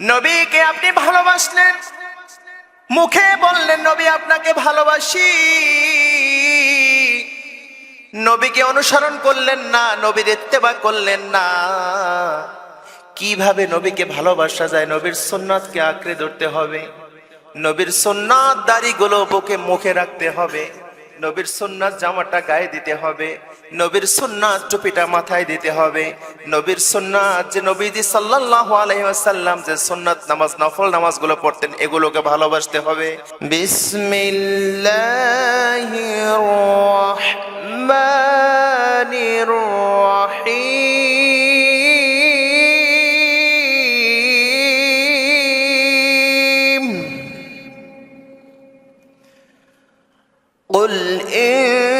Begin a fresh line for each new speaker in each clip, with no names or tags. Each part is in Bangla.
নবীকে আপনি ভালোবাসলেন। মুখে বললেন, নবী, আপনাকে ভালোবাসি। নবীকে অনুসরণ করলেন না, নবীর ইত্তেবা করলেন না। কীভাবে নবীকে ভালোবাসা যায়? নবীর সুন্নাতকে আঁকড়ে ধরতে হবে। নবীর সুন্নাত দাড়িগুলো বুকে মুখে রাখতে হবে। নবীর সুন্নাত জামাটা গায়ে দিতে হবে। নবীর সুন্নাত টুপিটা মাথায় দিতে হবে নবীর সুন্নাত যে নবীজি সাল্লাল্লাহু আলাইহি ওয়াসাল্লাম যে সুন্নাত নামাজ নফল নামাজগুলো পড়তেন এগুলোকে ভালোবাসতে হবে বিসমিল্লাহির রহমানির রহিম قل إن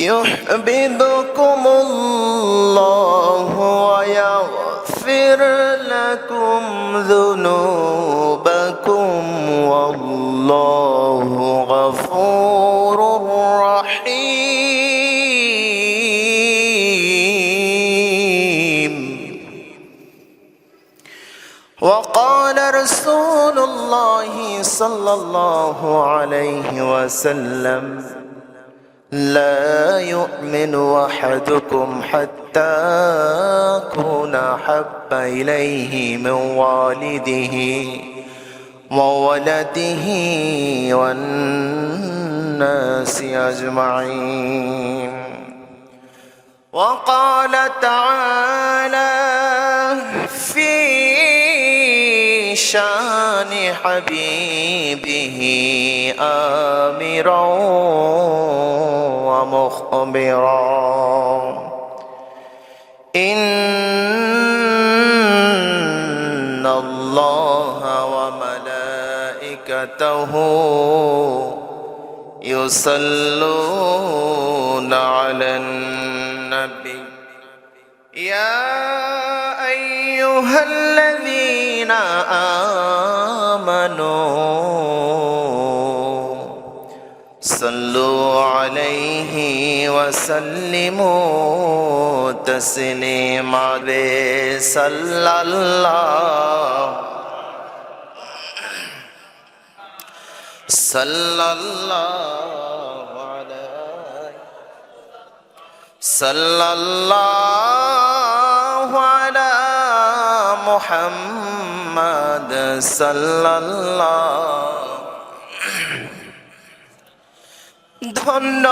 يحببكم الله ويغفر لكم ذنوبكم والله غفور رحيم. وقال رسول الله صلى الله عليه وسلم لا يؤمن أحدكم حتى أكون أحب إليه من والده وولده والناس أجمعين. وقال تعالى في شان حبيبه آمرا ومخبرا. إن الله وملائكته يصلون على النبي. يا أيها الذين آمنوا صلوا عليه وسلموا تسليما صلى الله صلى الله عليه صلى الله على محمد صلى الله ধন্য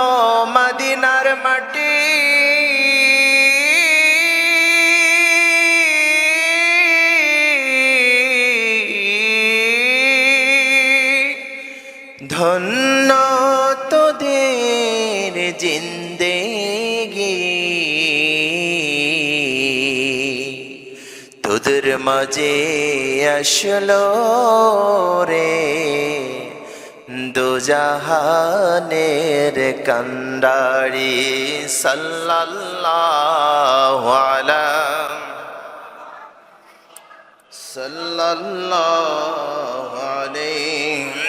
মদিনার মাটি। ধন্য তোদের জিন্দেগি। তোদের মাঝে আসলো রে। দুজাহানের কান্ডারি সাল্লাল্লাহু আলাইহি সাল্লাল্লাহু আলাইহি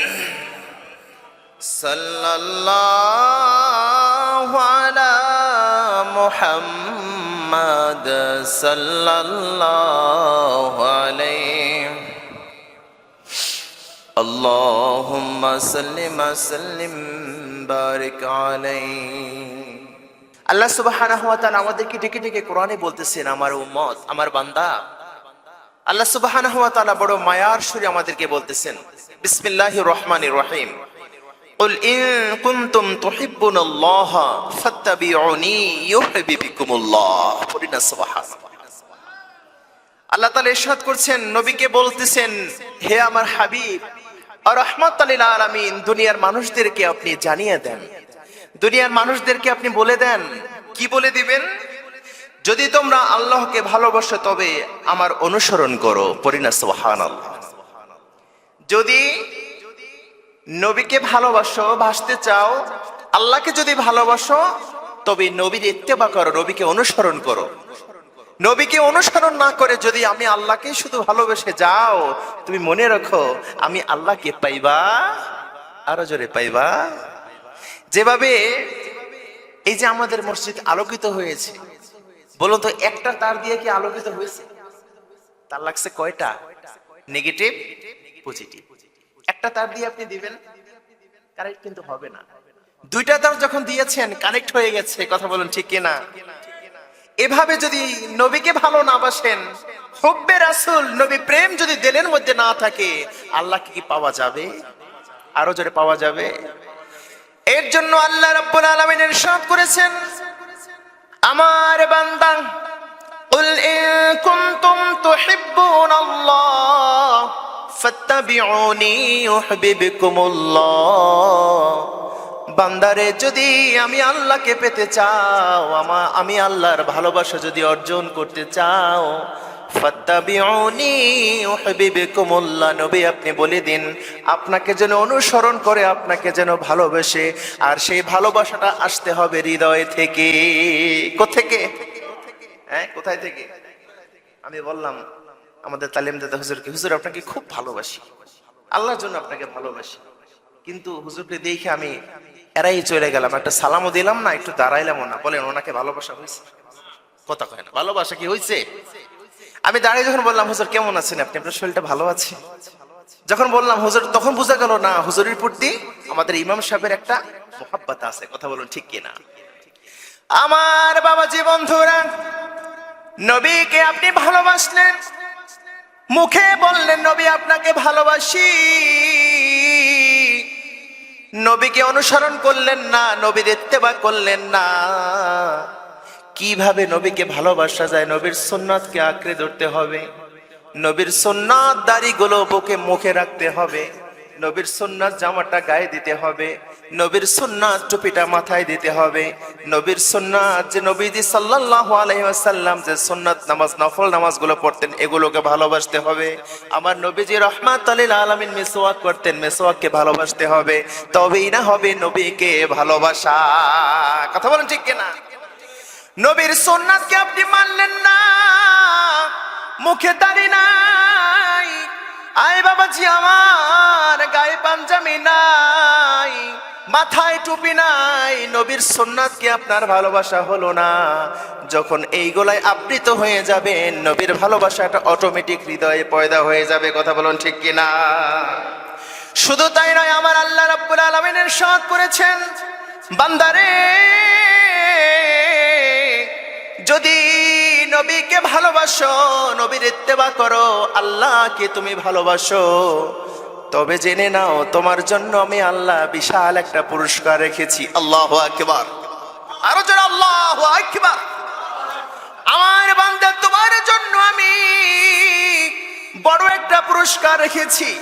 সাল্লাল্লাহু আলা মুহাম্মাদ সাল্লাল্লাহু আলাইহি اللهم صل وسلم بارك عليه আল্লাহ সুবহানাহু ওয়া তাআলা আমাদেরকে ডেকে ডেকে কোরআনে বলতেছেন আমার উম্মত আমার বান্দা আল্লাহ সুবহানাহু ওয়া তাআলা বড় মায়ার সুরে আমাদেরকে বলতেছেন বিসমিল্লাহির রহমানির রহিম قل إن كنتم تحبون الله فاتبعوني يحببكم الله পড়িনা সুবহানাল্লাহ আল্লাহ তাআলা ইরশাদ করছেন, নবীকে বলতেছেন, হে আমার হাবিব আর রহমাতাল্লিল আলামিন, দুনিয়ার মানুষদেরকে আপনি জানিয়ে দেন। দুনিয়ার মানুষদেরকে আপনি বলে দেন। কি বলে দিবেন? যদি তোমরা আল্লাহকে ভালোবাসো, তবে আমার অনুসরণ করো। যদি নবীকে ভালোবাসো, ভাসতে চাও, আল্লাহকে যদি ভালোবাসো, তবে নবীর ইত্তেবা করো, নবীকে অনুসরণ করো। নবীকে অনুসরণ না করে যদি আমি আল্লাহকে শুধু ভালোবেসে যাও, তুমি মনে রাখো, আমি আল্লাহকে পাইবা, আরও জোরে পাইবা। যেভাবে এই যে আমাদের মসজিদ আলোকিত হয়েছে, বলুন তো, একটা তার দিয়ে কি আলোকিত হয়েছে? তার লাগছে কয়টা? নেগেটিভ পজিটিভ একটা তার দিয়ে আপনি দিবেন কানেক্ট কিন্তু হবে না। দুইটা তার যখন দিয়েছেন কানেক্ট হয়ে গেছে, কথা বলুন ঠিক কিনা? এভাবে যদি নবীকে ভালো না বাসেন হব্বে রাসুল নবী প্রেম যদি দিলের মধ্যে না থাকে আল্লাহকে কি পাওয়া যাবে আরো জোরে পাওয়া যাবে এর জন্য আল্লাহ রাব্বুল আলামিন ইরশাদ করেছেন আমার বান্দা قل إن كنتم تحبون الله فاتبعوني يحببكم الله বান্দারে, যদি আমি আল্লাহকে পেতে চাও, আমা, আমি আল্লাহর ভালোবাসা যদি অর্জন করতে চাও নবী আপনি বলে দিন, আপনাকে যেন অনুসরণ করে, আপনাকে যেন ভালোবাসে, আর সেই ভালোবাসাটা আসতে হবে হৃদয় থেকে। কোথেকে? হ্যাঁ কোথায় থেকে? আমি বললাম, আমাদের তালিম দাদা হুজুরকে, হুজুর, আপনাকে খুব ভালোবাসি। আল্লাহর জন্য আপনাকে ভালোবাসি। কিন্তু হুজুরকে দেখে আমি এরাই চলে গেলাম। একটা সালামও দিলাম না একটু দাঁড়াইলামও না। বলেন ওনাকে ভালোবাসা হয়েছে? কথা কয় না। ভালোবাসা কি হয়েছে? আমি দাঁড়িয়ে যখন বললাম হুজুর কেমন আছেন আপনি? আপনার শরীরটা ভালো আছে? যখন বললাম হুজুর তখন বোঝা গেল না হুজুরের প্রতি আমাদের ইমাম সাহেবের একটা মহাব্বত আছে। কথা বলুন ঠিক কিনা আমার বাবা বাবাজি বন্ধুরা নবীকে আপনি ভালোবাসলেন মুখে বললেন নবী আপনাকে ভালোবাসি। নবীকে অনুসরণ করলেন না, নবীর ইত্তেবা করলেন না। কীভাবে নবীকে ভালোবাসা যায়? নবীর সোননাথকে আঁকড়ে ধরতে হবে। নবীর সোননাথ দাড়িগুলো বুকে মুখে রাখতে হবে। নবীর সুন্নাত জামাটা গায়ে দিতে হবে। নবীর সুন্নাত টুপিটা মাথায় দিতে হবে। নবীর সুন্নাত যে নবীজি সাল্লাল্লাহু আলাইহি ওয়াসাল্লাম যে সুন্নাত নামাজ, নফল নামাজগুলো পড়তেন, এগুলোকে ভালোবাসতে হবে। আমার নবীজি রহমাত আলিল আলামিন মিসওয়াক করতেন, মিসওয়াককে ভালোবাসতে হবে। তবেই না হবে নবীকে ভালোবাসা। কথা বলেন ঠিক কিনা? নবীর সুন্নাতকে আপনি মানলেন না, মুখে দাড়ি নাই আয় বাবাজি আমার, গায়ে পাঞ্জামি নাই, মাথায় টুপি নাই। নবীর সুন্নাতকে আপনার ভালোবাসা হলো না? যখন এই এইগুলাই আবৃত হয়ে যাবেন নবীর ভালোবাসাটা অটোমেটিক হৃদয়ে পয়দা হয়ে যাবে, কথা বলুন ঠিক কিনা? শুধু তাই নয়, আমার আল্লাহ রাব্বুল আলামিনের সাথ করেছেন, বান্দারে, যদি নবীকে ভালোবাসো, নবীর ইত্তেবা করো, আল্লাহকে তুমি ভালোবাসো। তবে জেনে নাও, তোমার জন্য আমি আল্লাহ বিশাল একটা পুরস্কার রেখেছি। আল্লাহ আকবার। আরও জন আল্লাহ আকবার। আমার বান্দা, তোমার জন্য আমি বড় একটা পুরস্কার রেখেছি।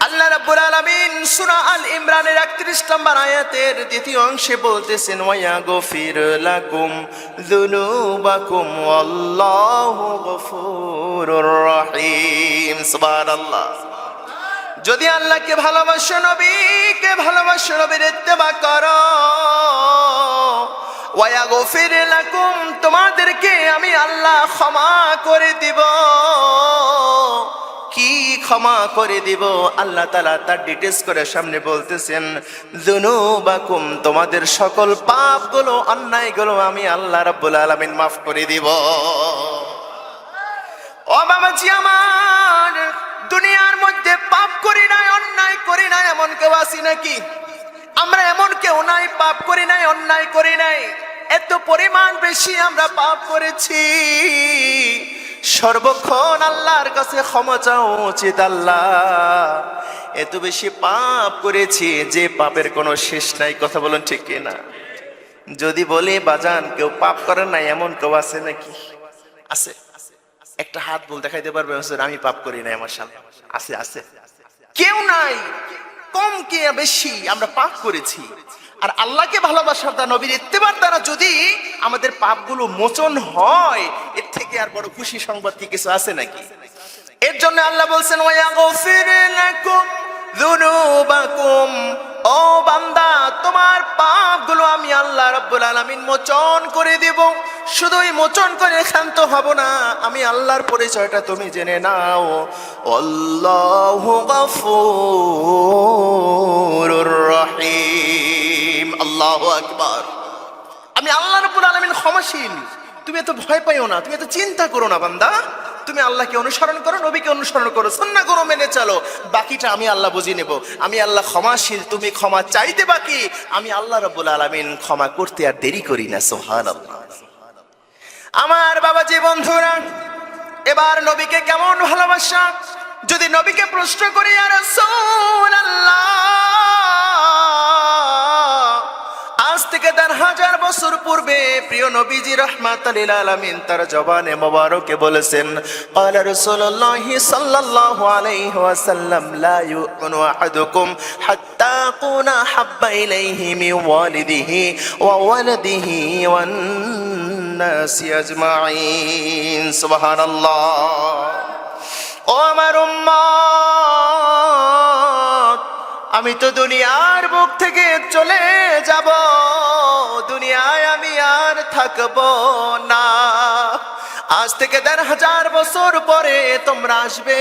আল্লাহ রাব্বুল আলামিন সূরা আল ইমরানের 31 নম্বর আয়াতের দ্বিতীয় অংশে বলতেছেন ওয়া গফির লাকুম যুনুবাকুম, ওয়াল্লাহু গফুরুর রহিম। সুবহানাল্লাহ। যদি আল্লাহকে ভালোবাসো নবীকে ভালোবাসো নবীর ইত্তেবা করো। ওয়া গফির লাকুম তোমাদেরকে আমি আল্লাহ ক্ষমা করে দিব। কি ক্ষমা করে দিব? আল্লাহ তালা তার ডিটেলস করে সামনে বলতেছেন জুনুবাকুম তোমাদের সকল পাপগুলো, অন্যায়গুলো আমি আল্লাহ রাব্বুল আলামিন মাফ করে দিব। ও বাবাজি আমার, দুনিয়ার মধ্যে পাপ করি নাই, অন্যায় করি নাই, এমন কেউ আছি নাকি? আমরা এমন কেউ নাই, পাপ করি নাই, অন্যায় করি নাই। এত পরিমাণ বেশি আমরা পাপ করেছি। সর্বক্ষণ আল্লাহর কাছে ক্ষমা চাও উচিত আল্লাহ। এত বেশি পাপ করেছি যে পাপের কোনো শেষ নাই, কথা বলুন ঠিক কিনা? যদি বলি, বাজান, কেউ পাপ করে নাই এমন কেউ আছে নাকি? আছে, একটা হাত বল দেখাইতে পারবে আমি পাপ করি নাই আমার সামনে আছে আছে। কেউ নাই, কম কে বেশি, আমরা পাপ করেছি। আর আল্লাহকে ভালোবাসার দ্বারা, নবীর ইত্তেবার দ্বারা যদি আমাদের পাপগুলো মোচন হয়, এর থেকে আর বড় খুশি সংবাদ কি কিছু আছে নাকি? এর জন্য আল্লাহ বলছেন ও বান্দা, তোমার পাপগুলো আমি আল্লাহ রাব্বুল আলামিন মোচন করে দেব। শুধুই মোচন করে ক্ষান্ত হব না, আমি আল্লাহর পরিচয়টা তুমি জেনে নাও। আল্লাহু গফুরুর রহিম। আল্লাহু আকবার। আমি আল্লাহ রাব্বুল আলামিন ক্ষমাশীল। তুমি এত ভয় পাইও না, তুমি এত চিন্তা করো না বান্দা। তুমি আল্লাহকে অনুসরণ করো, নবীকে অনুসরণ করো সন্না করো, মেনে চলো। বাকিটা আমি আল্লাহ বুঝিয়ে নেব। আমি আল্লাহ ক্ষমাশীল, তুমি ক্ষমা চাইতে বাকি। আমি আল্লাহ রাব্বুল আলামিন ক্ষমা করতে আর দেরি করি না, সুবহানাল্লাহ। আমার বাবাজি বন্ধুরা, এবার নবীকে কেমন ভালোবাসা? যদি নবীকে প্রশ্ন করি আর আজ থেকে দেড় হাজার বছর পূর্বে প্রিয় নবীজি রহমাত আলামিন তার জবানে মোবারকে বলেছেন قال رسول الله صلى الله عليه وسلم لا يؤمن أحدكم حتى أكون أحب إليه من والده وولده والناس أجمعين سبحان الله ও আমার উম্মত আমি তো দুনিয়ার বুক থেকে চলে যাব। দুনিয়ায় আমি আর থাকব না। আজ থেকে দেড় হাজার বছর পরে তোমরা আসবে।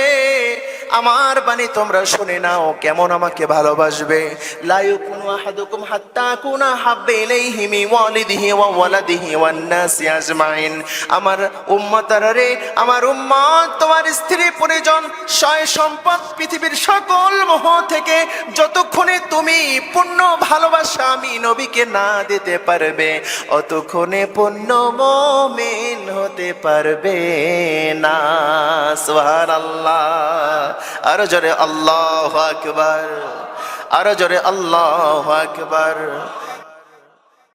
আমার বাণী তোমরা শুনে নাও, কেমন আমাকে ভালোবাসবে। লায়ু কুনু আহাদুকুম হাত্তা কুনা হাব্বে ইলাইহি মি ওয়ালিদিহি ওয়া ওয়ালাদিহি ওয়ান নাসি আজমাইন। আমার উম্মতারা রে আমার উম্মত, তোমার স্ত্রী, পরিজন, সয় সম্পদ, পৃথিবীর সকল মোহ থেকে যতক্ষণে তুমি পূর্ণ ভালোবাসা আমি নবীকে না দিতে পারবে, অতক্ষণে পূর্ণ মমিন হতে পারবে না সোহার আল্লাহ আরও জোরে আল্লাহ আকবার আরও জোরে আল্লাহ আকবার।